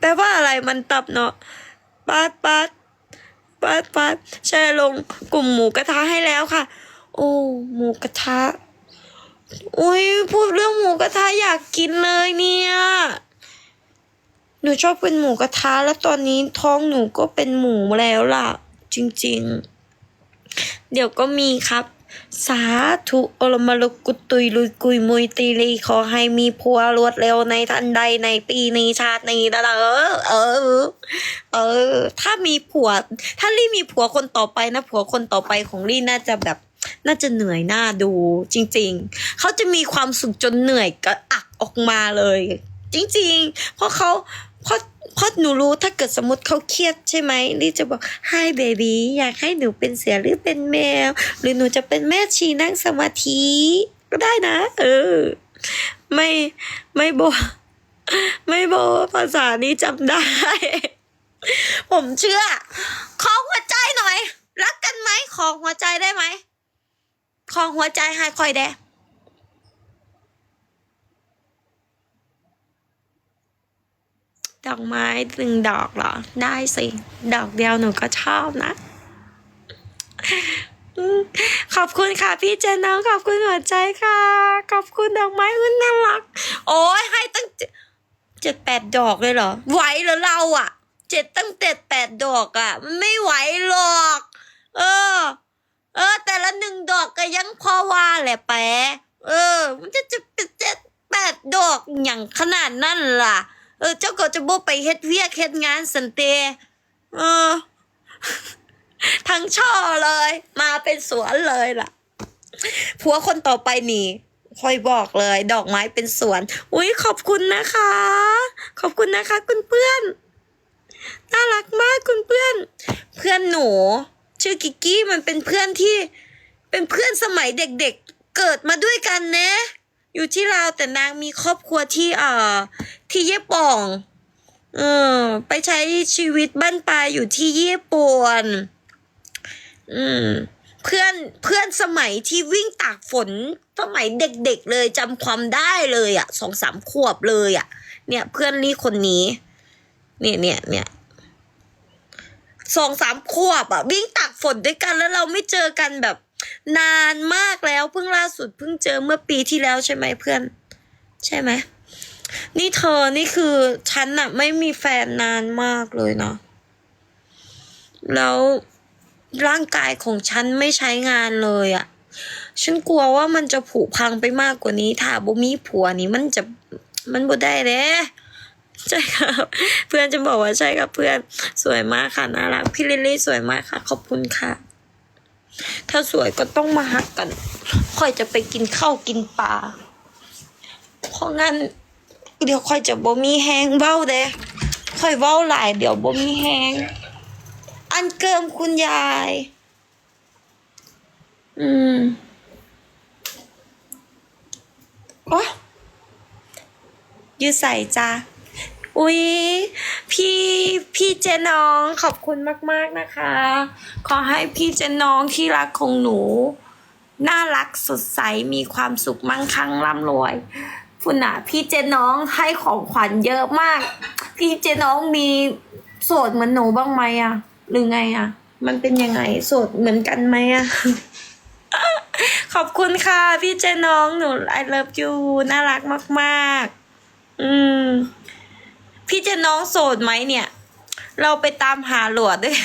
แปลว่าอะไรมันตับเนาะปัดปัดปัดปัดแชร์ลงกลุ่มหมูกระทะให้แล้วค่ะ โอ้หมูกระทะอุ้ยพูดเรื่องหมูกระทะอยากกินเลยเนี่ยหนูชอบเป็นหมูกระทะแล้วตอนนี้ท้องหนูก็เป็นหมูแล้วล่ะ จริง ๆ เดี๋ยวก็มีครับ สาธุอลมลุกุตุยลุยกุยมุยตีลีขอให้มีผัวรวดเร็วในทันใดในปีนี้ชาตินี้นะเออเออ เออ ถ้ามีผัว ถ้าลี่มีผัวคนต่อไปนะผัวคนต่อไปของลี่น่าจะแบบน่าจะเหนื่อยหน้าดูจริง ๆ เขาจะมีความสุขจนเหนื่อยก็อักออกมาเลย จริง ๆ เพราะเขาเพราะ เพราะหนูรู้ถ้าเกิดสมมติเขาเครียดใช่ไหมลี่จะบอก Hi baby อยากให้หนูเป็นเสือหรือเป็นแมว หรือหนูจะเป็นแม่ชีนั่งสมาธิก็ได้นะ เออ ไม่ไม่บอกไม่บอกภาษานี้จำได้ ผมเชื่อ ขอหัวใจหน่อย รักกันไหมขอหัวใจได้ไหมขอหัวใจให้คอยแด ดอกไม้หนึ่งดอกเหรอ ได้สิ ดอกเดียวหนูก็ชอบนะ ขอบคุณค่ะ พี่เจนน้องขอบคุณหัวใจค่ะ ขอบคุณดอกไม้อุ่นน่ารัก โอ้ยให้ตั้งเจ็ดแปดดอกเลยเหรอ ไหวเหรอเราอะ เจ็ดตั้งเจ็ดแปดดอกอะ ไม่ไหวหรอก เออ เออ แต่ละหนึ่งดอกก็ยังพอว่าแหละแปะเออ มันจะจะเป็นเจ็ดแปดดอกอย่างขนาดนั้นล่ะ เออ เจ้าก็จะบ่ไปเฮ็ดเวียกเฮ็ดงานสันเตเออ ทั้งช่อเลย มาเป็นสวนเลยล่ะ ผัวคนต่อไปนี่คอยบอกเลย ดอกไม้เป็นสวน อุ้ยขอบคุณนะคะ ขอบคุณนะคะ คุณเพื่อน น่ารักมากคุณเพื่อน เพื่อนหนู ชื่อกิกกี้มันเป็นเพื่อนที่ เป็นเพื่อนสมัยเด็กๆเกิดมาด้วยกันเนะ อยู่ที่ลาวแต่นางมีครอบครัวที่เอ่อที่เย่ป่องเออไปใช้ชีวิตบ้านปลายอยู่ที่ญี่ปุ่นอืมเพื่อนเพื่อนสมัยที่วิ่งตากฝนสมัยเด็กๆเลยจำความได้เลยอะ่ะสองสามขวบเลยอะ่ะ เนี่ยเพื่อนลี่คนนี้ เนี่ยเนี่ยเนี่ยสองสามขวบอะ่ะวิ่งตากฝนด้วยกันแล้วเราไม่เจอกันแบบ นานมากแล้วเพิ่งล่าสุดเพิ่งเจอเมื่อปีที่แล้วใช่ไหมเพื่อน ใช่ไหมนี่เธอนี่คือฉันอะไม่มีแฟนนานมากเลยเนาะแล้วร่างกายของฉันไม่ใช้งานเลยอะฉันกลัวว่ามันจะผุพังไปมากกว่านี้ ถ้าบ่มีผัวนี่มันจะมันบ่ได้เด้ใช่ครับ เพื่อนจะบอกว่าใช่ครับเพื่อนสวยมากค่ะน่ารักพี่ลิลลี่สวยมากค่ะ ขอบคุณค่ะ ถ้าสวยก็ต้องมาฮักกัน ค่อยจะไปกินข้าวกินปลา เพราะงั้น เดี๋ยวค่อยจะบ่มีแหงเบ้าเด้ค่อยเว้าหลาย เดี๋ยวบ่มีแหงอันเกิมคุณยาย อืมโอ้ยืดใส่จ้า อุ๊ย พี่พี่เจน้องขอบคุณมาก ๆนะคะ ขอให้พี่เจน้องที่รักของหนู น่ารักสดใสมีความสุขมั่งคั่งร่ำรวยคุณน่ะพี่เจน้องให้ของขวัญเยอะมาก พี่เจน้องมีโสดเหมือนหนูบ้างไหมอะหรือไงอะมันเป็นยังไงโสดเหมือนกันไหมอะขอบคุณค่ะ พี่เจน้องหนู I love you น่ารักมาก ๆ อืม พี่เจน้องโสดไหมเนี่ย เราไปตามหาหลวดด้วย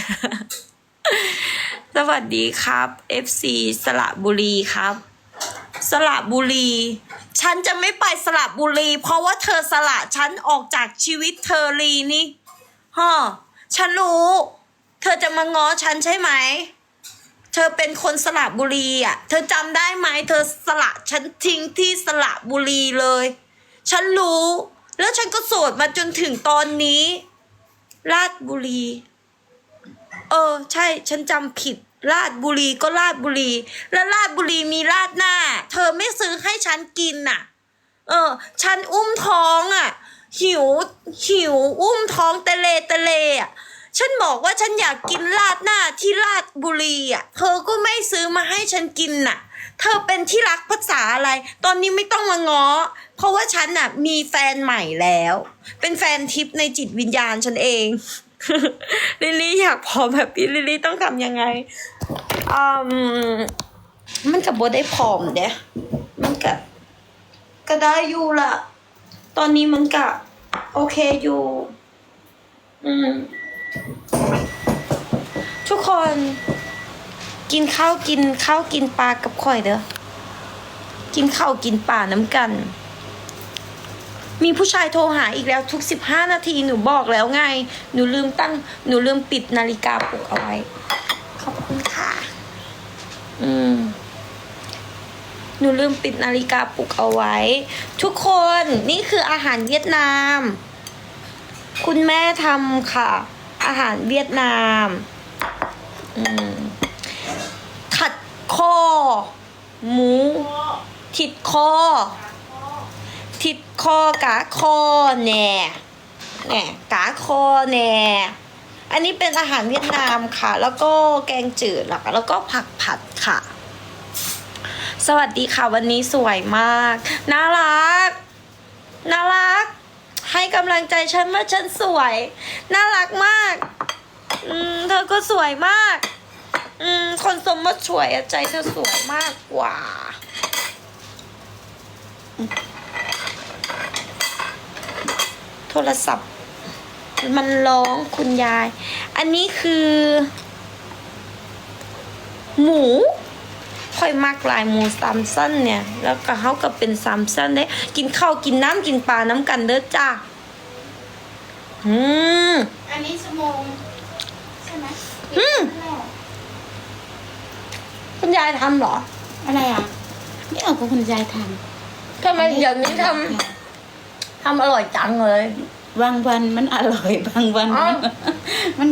สวัสดีครับ FC สระบุรีครับ สระบุรี ฉันจะไม่ไปสระบุรี เพราะว่าเธอสละฉันออกจากชีวิตเธอรีนี่ฮะฉันรู้ เธอจะมาง้อฉันใช่ไหม เธอเป็นคนสระบุรีอะ เธอจำได้ไหม เธอสละฉันทิ้งที่สระบุรีเลย ฉันรู้ แล้วฉันก็โสดมาจนถึงตอนนี้ ราชบุรี เออ ใช่ ฉันจำผิด ราชบุรีก็ราชบุรี แล้วราชบุรีมีราดหน้า เธอไม่ซื้อให้ฉันกินน่ะ เออ ฉันอุ้มท้องอะ หิว หิว อุ้มท้องตะเลตะเลอะฉันบอกว่าฉันอยากกินราดหน้าที่ราชบุรีอะ เธอก็ไม่ซื้อมาให้ฉันกินน่ะ เธอเป็นที่รักภาษาอะไร ตอนนี้ไม่ต้องมาง้อ เพราะว่าฉันน่ะ มีแฟนใหม่แล้ว เป็นแฟนทิพในจิตวิญญาณฉันเอง ลิลลี่อยากผอมแบบพี่ลิลลี่ต้องทำยังไงอืมมันกับบได้ผอมเด้มันกับก็ได้อยู่ละตอนนี้มันกับโอเคอยู่ อืมทุกคน กินข้าวกินข้าวกินปลากับข่อยเด้อ กินข้าวกินปลาน้ำกัน มีผู้ชายโทรหาอีกแล้วทุกสิบห้านาทีหนูบอกแล้วไง หนูลืมตั้ง หนูลืมปิดนาฬิกาปลุกเอาไว้ ขอบคุณค่ะ อืมหนูลืมปิดนาฬิกาปลุกเอาไว้ ทุกคนนี่คืออาหารเวียดนาม คุณแม่ทำค่ะ อาหารเวียดนาม อืมขัดคอ หมู ทิดคอ ทิดคอกาคอแหน่แหน่กาคอแหน่อันนี้เป็นอาหารเวียดนามค่ะ แล้วก็แกงจืดแล้วก็แล้วก็ผักผัดค่ะ สวัสดีค่ะวันนี้สวยมาก น่ารัก น่ารัก ให้กำลังใจฉันว่าฉันสวย น่ารักมาก อืม เธอก็สวยมาก อืม คนสมว่าสวยอะใจเธอสวยมากกว่า โทรศัพท์ มันร้องคุณยาย อันนี้คือ หมูค่อยมากหลายหมูสามสั้นเนี่ย แล้วก็เขาก็เป็นสามสั้นได้ กินข้าวกินน้ำกินปลาน้ำกันเด้อจ้าอืม อันนี้ชั่วโมงใช่ไหมอืม คุณยายทำเหรออะไรอะไม่เอากับคุณยายททำไมำเดี๋ยวนี้ทำทำอร่อยจังเลยบางวันมันอร่อยบางวันอ้าวมัน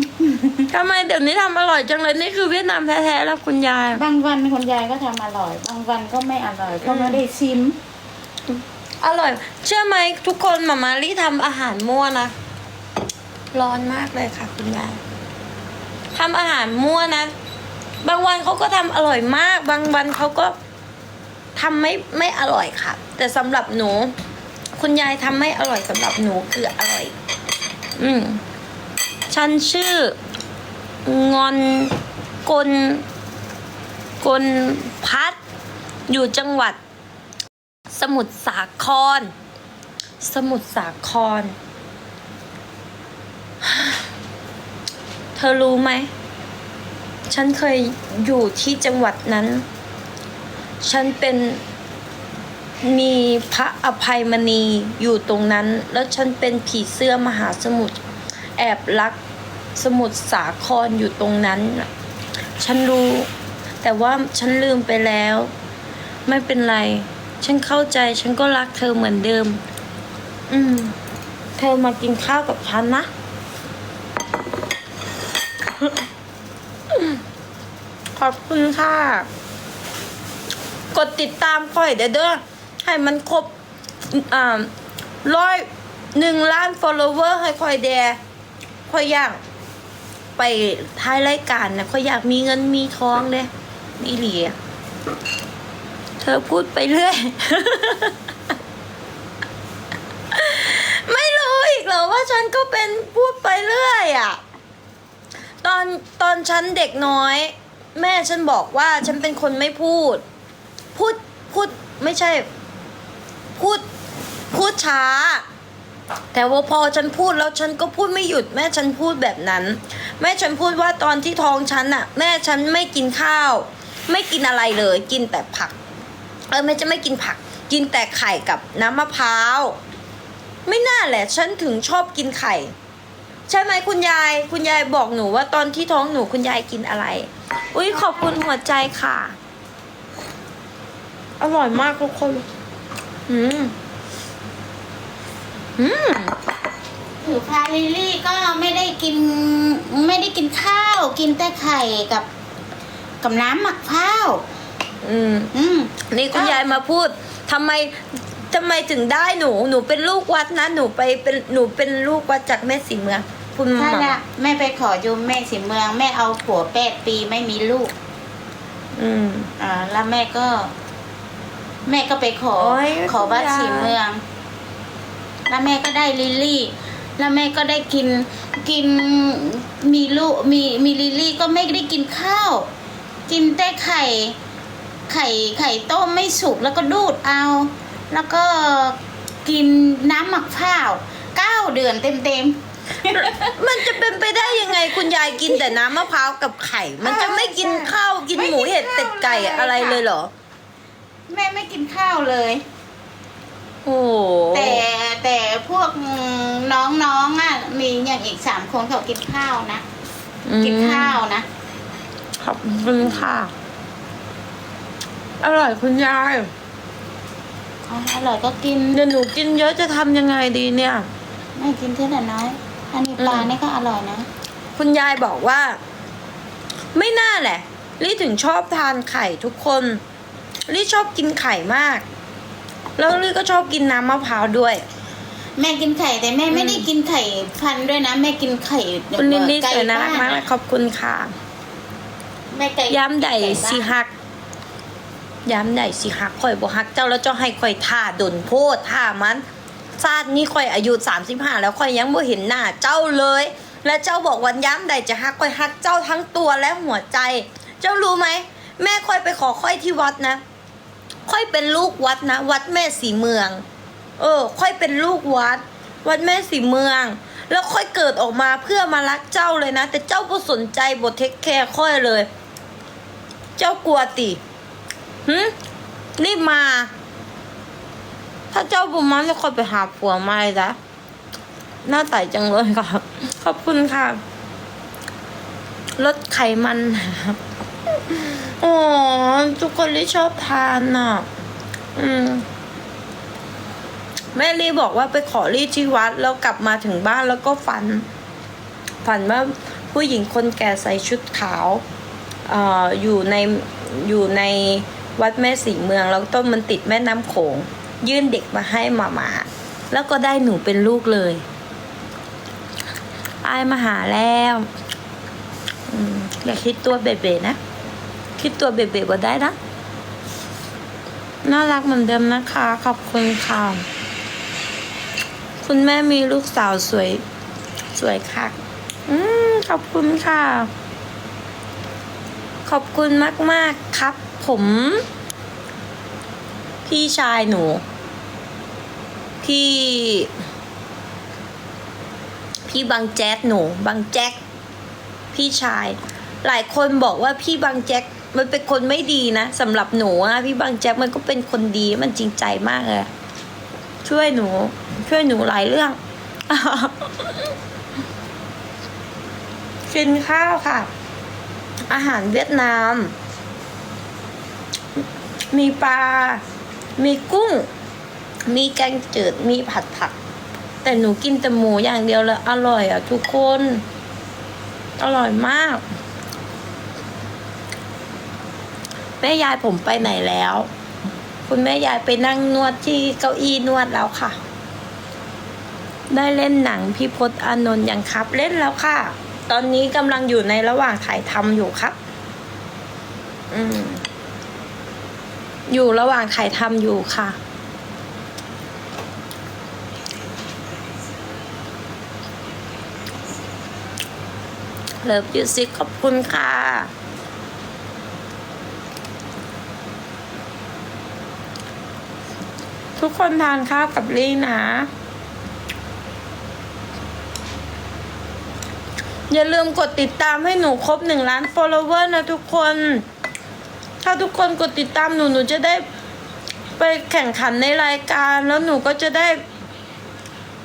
ทำไมเดี๋ยวนี้ทำอร่อยจังเลยนี่คือเวียดนามแท้ๆแล้วคุณยาย บางวันคุณยายก็ทำอร่อย บางวันก็ไม่อร่อยเพราะไม่ได้ชิม อร่อย เชื่อไหมทุกคนมามารีทำอาหารมั่วนะร้อนมากเลยค่ะ คุณยายทำอาหารมั่วนะ บางวันเขาก็ทำอร่อยมาก บางวันเขาก็ทำไม่ไม่อร่อยค่ะ แต่สำหรับหนู คุณยายทำไม่อร่อยสำหรับหนูคืออร่อย อืมฉันชื่องอนกลกลพัด อยู่จังหวัด สมุทรสาคร สมุทรสาคร เธอรู้ไหม ฉันเคยอยู่ที่จังหวัดนั้น ฉันเป็นมีพระอภัยมณีอยู่ตรงนั้น แล้วฉันเป็นผีเสื้อมหาสมุทรแอบรักสมุทรสาครอยู่ตรงนั้น ฉันรู้ แต่ว่าฉันลืมไปแล้ว ไม่เป็นไร ฉันเข้าใจ ฉันก็รักเธอเหมือนเดิม อืม เธอมากินข้าวกับฉันนะ ขอบคุณค่ะ กดติดตามค่อยเด้อให้มันครบอ่าร้อยหนึ่งล้าน follower ให้ค่อยแดค่อยอยากไปท้ายรายการนะค่อยอยากมีเงินมีทองเด้นี่หลีเธอพูดไปเรื่อย ไม่รู้อีกเหรอว่าฉันก็เป็นพูดไปเรื่อยอะ่ะ ตอนตอนฉันเด็กน้อย แม่ฉันบอกว่าฉันเป็นคนไม่พูด พูดพูดไม่ใช่ พูดพูดช้า แต่ว่าพอฉันพูดแล้วฉันก็พูดไม่หยุด แม่ฉันพูดแบบนั้น แม่ฉันพูดว่าตอนที่ท้องฉันอะแม่ฉันไม่กินข้าว ไม่กินอะไรเลย กินแต่ผักเออแม่จะไม่กินผัก กินแต่ไข่กับน้ำมะพร้าวไม่น่าแหละ ฉันถึงชอบกินไข่ ใช่ไหมคุณยาย คุณยายบอกหนูว่าตอนที่ท้องหนูคุณยายกินอะไร อุ้ยขอบคุณหัวใจค่ะ อร่อยมากทุกคน อืม อืมถือพาลิลลี่ก็ไม่ได้กิน ไม่ได้กินข้าว กินแต่ไข่กับกับน้ำหมักข้าว อืม อืม นี่คุณยายมาพูดทำไมทำไมถึงได้หนู หนูเป็นลูกวัดนะ หนูไปเป็นหนูเป็นลูกวัดจากแม่สีเมือง คุณหมใช่อละแม่ไปขอโยมแม่สิเมือง แม่เอาผัวแปดปีไม่มีลูกออืม อ่า แล้วแม่ก็ แม่ก็ไปขอ โอ้ยขอวัดคุณยายศรีเมือง แล้วแม่ก็ได้ลิลลี่ แล้วแม่ก็ได้กินกินมีลูกมีมีลิลลี่ก็ไม่ได้กินข้าว กินแต่ไข่ ไข่ไข่ต้มไม่สุกแล้วก็ดูดเอา แล้วก็กินน้ำหมักข้าวเก้าเดือนเต็มเต็มๆ มันจะเป็นไปได้ยังไงคุณยายกินแต่น้ำมะพร้าวกับไข่ มันจะไม่กินข้าวกินหมูเห็ดเป็ดไก่อะไรเลยเหรอ แม่ไม่กินข้าวเลย โอ้โหแต่แต่พวกน้องๆอะ มีอย่างอีกสามคนเขากินข้าวนะ กินข้าวนะ ขอบคุณค่ะ อร่อยคุณยายอ๋ออร่อยก็กิน เดี๋ยวหนูกินเยอะจะทำยังไงดีเนี่ย ไม่กินเท่าไหร่น้อย อันนี้ปลาอืมนี่ก็อร่อยนะ คุณยายบอกว่า ไม่น่าแหละลี่ถึงชอบทานไข่ทุกคนลี่ชอบกินไข่มาก แล้วลี่ก็ชอบกินน้ำมะพร้าวด้วย แม่กินไข่แต่แม่ไม่ได้กินไข่พันธุ์ด้วยนะ แม่กินไข่คุณลิลลี่ไก่สวยน่ารักบ้มากเลยขอบคุณค่ะแม่ไก่ย้ำใดไก่บ้านสิฮักย้ำใดสิฮักข่อยบ่ฮัก เจ้าแล้วเจ้าให้ข่อยท่าดนโพดท่ามัน ชาตินี้ข่อยอายุ35แล้วข่อยยังบ่เห็นหน้าเจ้าเลย และเจ้าบอกวันย้ำใดจะฮักข่อยฮักเจ้าทั้งตัวและหัวใจ เจ้ารู้ไหมแม่ค่อยไปขอค่อยที่วัดนะค่อยเป็นลูกวัดนะ วัดแม่สีเมือง เออค่อยเป็นลูกวัด วัดแม่สีเมือง แล้วค่อยเกิดออกมาเพื่อมารักเจ้าเลยนะ แต่เจ้าบ่สนใจบ่เทคแคร์ค่อยเลย เจ้ากลัวติหืมรีบมา ถ้าเจ้าบุมาจะค่อยไปหาผัวใหม่ละหน้าไต่จังเลยค่ะขอบคุณค่ะ ลดไขมันนะครับอ๋อทุกคนที่ชอบทานน่ะ อืมแม่ลีบอกว่าไปขอรีที่วัด แล้วกลับมาถึงบ้านแล้วก็ฝัน ฝันว่าผู้หญิงคนแก่ใส่ชุดขาวเอ่ออยู่ในอยู่ในวัดแม่สีเมือง แล้วต้นมันติดแม่น้ำโขง ยื่นเด็กมาให้หมามาแล้วก็ได้หนูเป็นลูกเลยอายมาหาแล้วอย่าคิดตัวเบ๋ๆนะ คิดตัวเบ๋ๆก็ได้นะ น่ารักเหมือนเดิมนะคะ ขอบคุณค่ะ คุณแม่มีลูกสาวสวย สวยค่ะอืมขอบคุณค่ะ ขอบคุณมาก ๆ ครับ ผม พี่ชายหนู พี่ พี่บางแจ๊กหนูบางแจ๊กพี่ชาย หลายคนบอกว่าพี่บางแจ๊กมันเป็นคนไม่ดีนะสำหรับหนูอะพี่บางแจ๊กมันก็เป็นคนดีมันจริงใจมากเลยช่วยหนู ช่วยหนูหลายเรื่องกินข้าวค่ะ อาหารเวียดนาม มีปลา มีกุ้ง มีแกงจืดมีผัดผัก แต่หนูกินแต่หมูอย่างเดียวเลยอร่อยอะทุกคน อร่อยมาก แม่ยายผมไปไหนแล้ว คุณแม่ยายไปนั่งนวดที่เก้าอี้นวดแล้วค่ะ ได้เล่นหนังพี่พศอานนท์ยังครับ เล่นแล้วค่ะ ตอนนี้กำลังอยู่ในระหว่างถ่ายทำอยู่ครับ อืมอยู่ระหว่างถ่ายทำอยู่ค่ะ เลิฟยูซิขอบคุณค่ะ ทุกคนทานข้าวกับลี่นะ อย่าลืมกดติดตามให้หนูครบหนึ่งล้าน follower นะทุกคน ถ้าทุกคนกดติดตามหนูหนูจะได้ไปแข่งขันในรายการแล้วหนูก็จะได้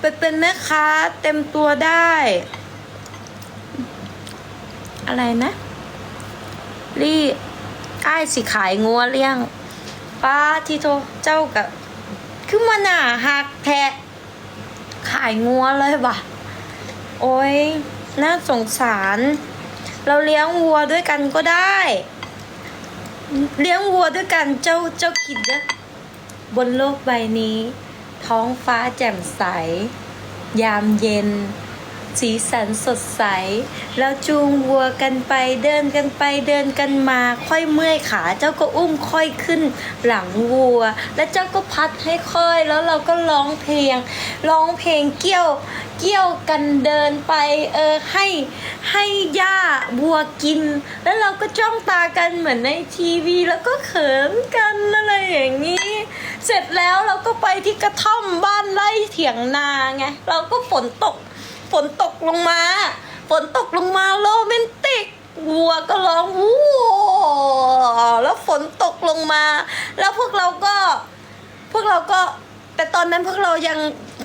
ไปเป็นแม่ค้าเต็มตัวได้ อะไรนะรี่อ้ายสิขายงัวเลี้ยงป้าที่โทเจ้ากับคือมันหนาหักแทะขายงัวเลยว่ะ โอ้ยน่าสงสาร เราเลี้ยงวัวด้วยกันก็ได้ เลี้ยงวัวด้วยกันเจ้าเจ้าคิดนะบนโลกใบนี้ ท้องฟ้าแจ่มใส ยามเย็น สีสันสดใส แล้วจูงวัวกันไปเดินกันไปเดินกันมา ค่อยเมื่อยขาเจ้าก็อุ้มค่อยขึ้นหลังวัว แล้วเจ้าก็พัดให้ค่อย แล้วเราก็ร้องเพลงร้องเพลงเกี่ยวเกี่ยวกันเดินไปเออให้ให้หญ้าวัวกิน แล้วเราก็จ้องตากันเหมือนในทีวี แล้วก็เขินกันอะไรอย่างนี้ เสร็จแล้วเราก็ไปที่กระท่อมบ้านไร่เถียงนาไงเราก็ฝนตก ฝนตกลงมา ฝนตกลงมาโรแมนติกวัวก็ร้องวู้แล้วฝนตกลงมา แล้วพวกเราก็ พวกเราก็ แต่ตอนนั้นพวกเรายัง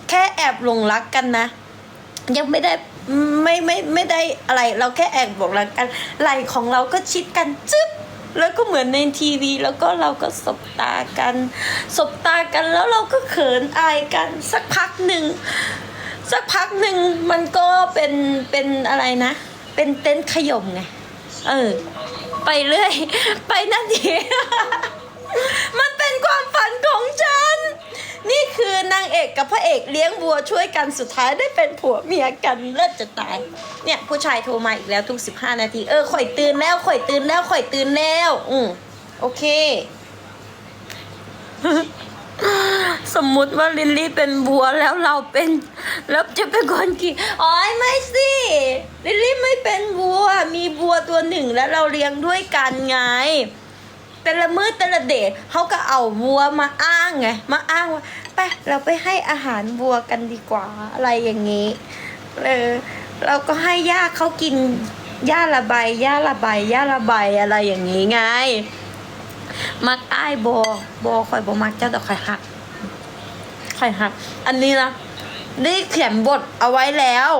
แค่แอบหลงรักกันนะ ยังไม่ได้ไม่ไม่ไม่ได้อะไร เราแค่แอบบอกรักกัน ไหลของเราก็ชิดกันจึ๊บแล้วก็เหมือนในทีวี แล้วก็เราก็สบตากัน สบตากันแล้วเราก็เขินอายกันสักพักหนึ่ง สักพักหนึ่งมันก็เป็นเป็นอะไรนะ เป็นเต็นท์ขยมไง เออ ไปเรื่อย ไปนั่นทีมันเป็นความฝันของฉัน นี่คือนางเอกกับพระเอกเลี้ยงวัวช่วยกันสุดท้ายได้เป็นผัวเมียกันเลิศจะตาย เนี่ย ผู้ชายโทรมาอีกแล้วทุกสิบห้านาที เออข่อยตื่นแล้วข่อยตื่นแล้วข่อยตื่นแล้ว อืมโอเค สมมุติว่าลิลลี่เป็นบัวแล้วเราเป็น แล้วจะเป็นคนขี่อ๋อยไม่สิลิลลี่ไม่เป็นบัว มีบัวตัวหนึ่งแล้วเราเลี้ยงด้วยกันไงแต่ละมือแต่ละเดทเขาก็เอาวัวมาอ้างไงมาอ้างว่าไปเราไปให้อาหารวัวกันดีกว่าอะไรอย่างนี้เออเราก็ให้หญ้าเขากินหญ้าระใบหญ้าระใบหญ้าระใบอะไรอย่างนี้ไง มักอ้ายโบบอคอยบอมักเจ้าดอกคอยหัก คอยหัก อันนี้นะได้เขียนบทเอาไว้แล้ว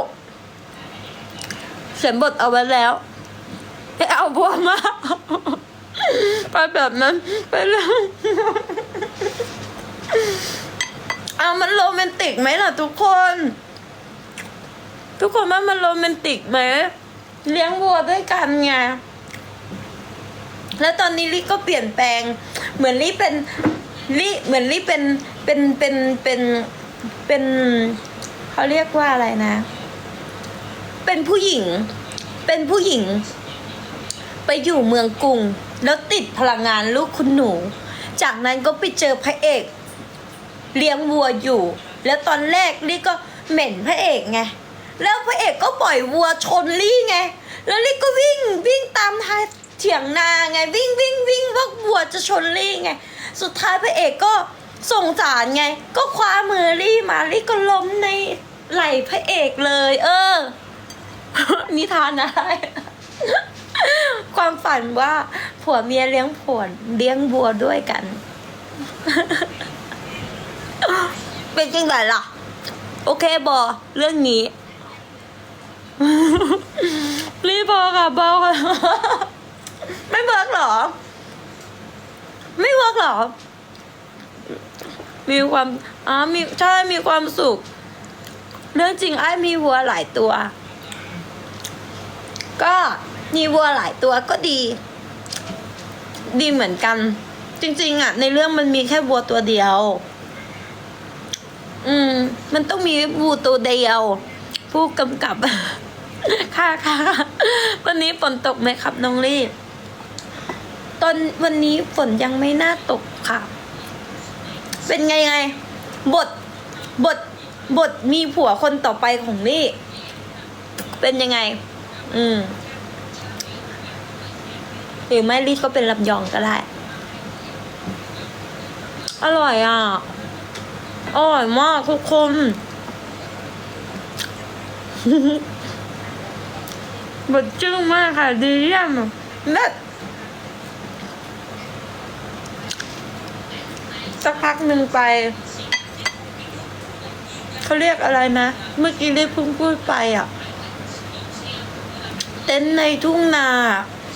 เขียนบทเอาไว้แล้วให้เอาบัวมาไปแบบนั้นไปแล้วเอามันโรแมนติกไหมล่ะทุกคน ทุกคนว่ามันโรแมนติกไหมเลี้ยงวัวด้วยกันไงแล้วตอนนี้ลี่ก็เปลี่ยนแปลง เหมือนลี่เป็นลี่เหมือนลี่เป็น เป็นเป็นเป็นเป็นเขาเรียกว่าอะไรนะ เป็นผู้หญิง เป็นผู้หญิง ไปอยู่เมืองกรุง แล้วติดพลังงานลูกคุณหนู จากนั้นก็ไปเจอพระเอก เลี้ยงวัวอยู่ แล้วตอนแรกลี่ก็เหม็นพระเอกไงแล้วพระเอกก็ปล่อยวัวชนลี่ไง แล้วลี่ก็วิ่งวิ่งตามทางเถียงนาไง วิ่งวิ่งวิ่งว่าวัวจะชนลี่ไง สุดท้ายพระเอกก็ ส่งสารไง ก็คว้ามือลี่มาลี่ก็ล้มในไหล่พระเอกเลย เออ นิทานอะไรความฝันว่าผัวเมียเลี้ยงผัวเลี้ยงบัวด้วยกัน เป็นจริงไงล่ะ โอเคบอเรื่องนี้ รีบพอค่ะบอค่ะไม่เวิร์กหรอ ไม่เวิร์กหรอ มีความอ๋อมีใช่มีความสุข เรื่องจริงไอ้มีวัวหลายตัว ก็มีวัวหลายตัวก็ดี ดีเหมือนกัน จริง ๆอะ ในเรื่องมันมีแค่วัวตัวเดียว อืม มันต้องมีวัวตัวเดียว ผู้กำกับค่ะค่ะวันนี้ฝนตกไหมครับน้องลี่ตอนวันนี้ฝนยังไม่น่าตกค่ะ เป็นไงไง บท บท บทมีผัวคนต่อไปของลี่ เป็นยังไง อืม หรือไม่ลี่ก็เป็นลำยองก็ได้ อร่อยอะ อร่อยมากทุกคนบดจึ้งมากค่ะ ดีเยี่ยมเลิศ สักพักหนึ่งไปเขาเรียกอะไรนะ เมื่อกี้ได้เพิ่งพูดไปอะ เต็นท์ในทุ่งนา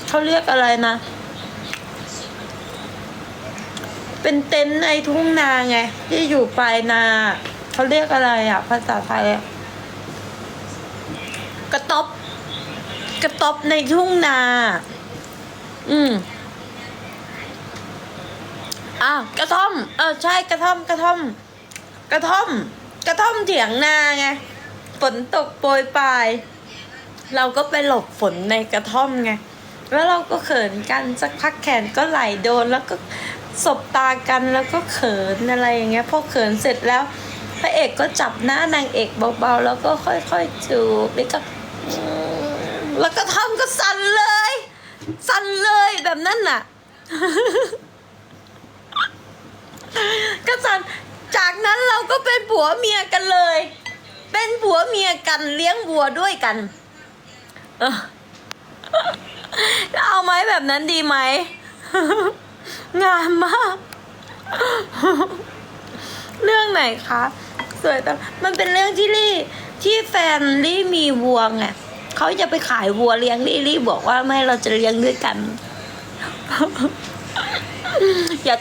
เขาเรียกอะไรนะ เป็นเต็นท์ในทุ่งนาไง ที่อยู่ปลายนาเขาเรียกอะไรอะ ภาษาไทยอะกระต๊อบกระต๊อบในทุ่งนา อืม อะกระท่อม เออใช่กระท่อมกระท่อม กระท่อม กระท่อมเถียงนาไงฝนตกโปรยปลาย เราก็ไปหลบฝนในกระท่อมไงแล้วเราก็เขินกันสักพักแขนก็ไหลโดนแล้วก็สบตากันแล้วก็เขินอะไรอย่างเงี้ยพอเขินเสร็จแล้วพระเอกก็จับหน้านางเอกเบาๆแล้วก็ค่อยๆจูบแล้วก็อืมแล้วก็ทำก็สั่นเลย สั่นเลยแบบนั้นน่ะ ก็สันจากนั้นเราก็เป็นผัวเมียกันเลย เป็นผัวเมียกันเลี้ยงวัวด้วยกัน เออเอาไหมแบบนั้นดีไหม งามมาก เรื่องไหนคะสวยแต่มันเป็นเรื่องที่ลี่ที่แฟนลี่มีวัวไงเขาจะไปขายวัวเลี้ยงลี่ลี่บอกว่าไม่เราจะเลี้ยงด้วยกัน อย่า